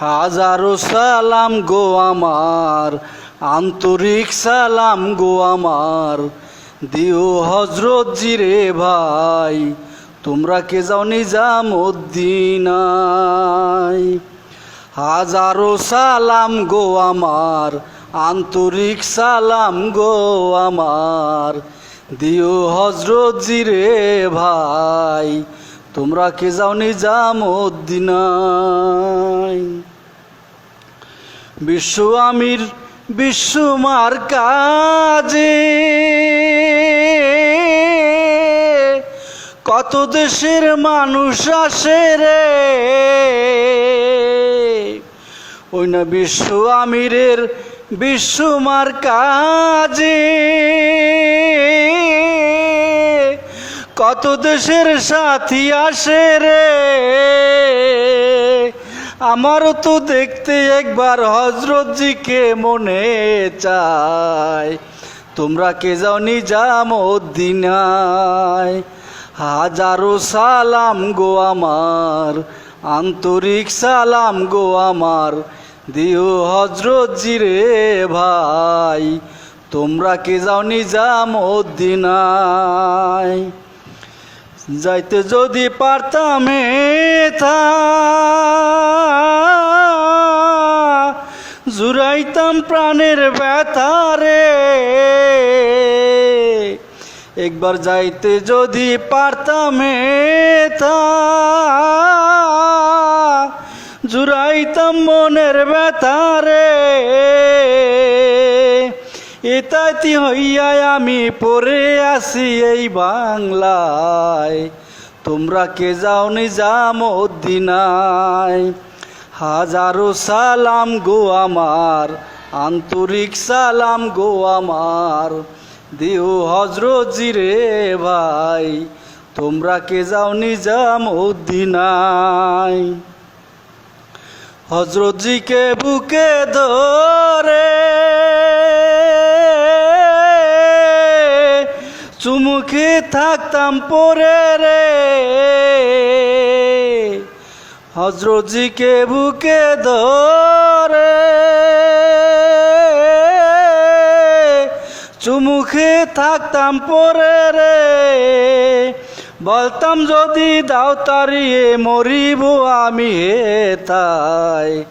হাজারো সালাম গো আমার, আন্তরিক সালাম গো আমার। দিও হজরত জিরে ভাই, তোমরা কে যাও নিজাম উদ্দিনাই হাজারো সালাম গো আমার, আন্তরিক সালাম গো আমার। দিও হজরত জিরে ভাই তোমরা কে যাও নিজাম উদ্দিনাই বিশ্ব আমির, বিশ্ব মার কাজে। কত দেশের মানুষ আসে রে। ওই না বিশ্ব আমিরের বিশ্ব মার কাজে। কত দেশের সাথী আসে রে? আমারও তো দেখতে একবার হজরতজিকে মনে চায়। তোমরা কে যাও নিজাম হাজারো সালাম গো আমার, আন্তরিক সালাম গো আমার। দিও হজরত জিরে ভাই, তোমরা কে যাও নিজাম উদ্দিনায় যাইতে যদি পারতাম থা জুড়াইতাম প্রাণের ব্যথা রে। একবার যাইতে যদি পারতাম থা জুড়াইতাম মনের ব্যথা রে। এতাইতি হইয়া আমি পড়ে আসি এই বাংলায়। তোমরা কে যাও নিজাম উদ্দিনায় হাজারো সালাম গো আমার, আন্তরিক সালাম গো আমার। দিও হজরত জিরে ভাই, তোমরা কে যাও নিজাম উদ্দিনায় হজরতজিকে বুকে ধরে চুমুখে থাকতাম পরে রে। হজরতজিকে বুকে ধরে। চুমুখে থাকতাম পরে রে। বলতাম, যদি দাও তারিয়ে মরিব আমি হেতাই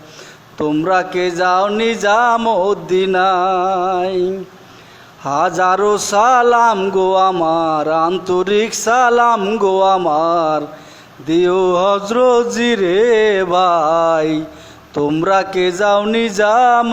তোমরা কে যাও নি নিজাম উদ্দিনাই হাজারো সালাম গো আমার, আন্তরিক সালাম গো আমার। দিও হজরত জিরে ভাই, তোমরা কে যাও নিজাম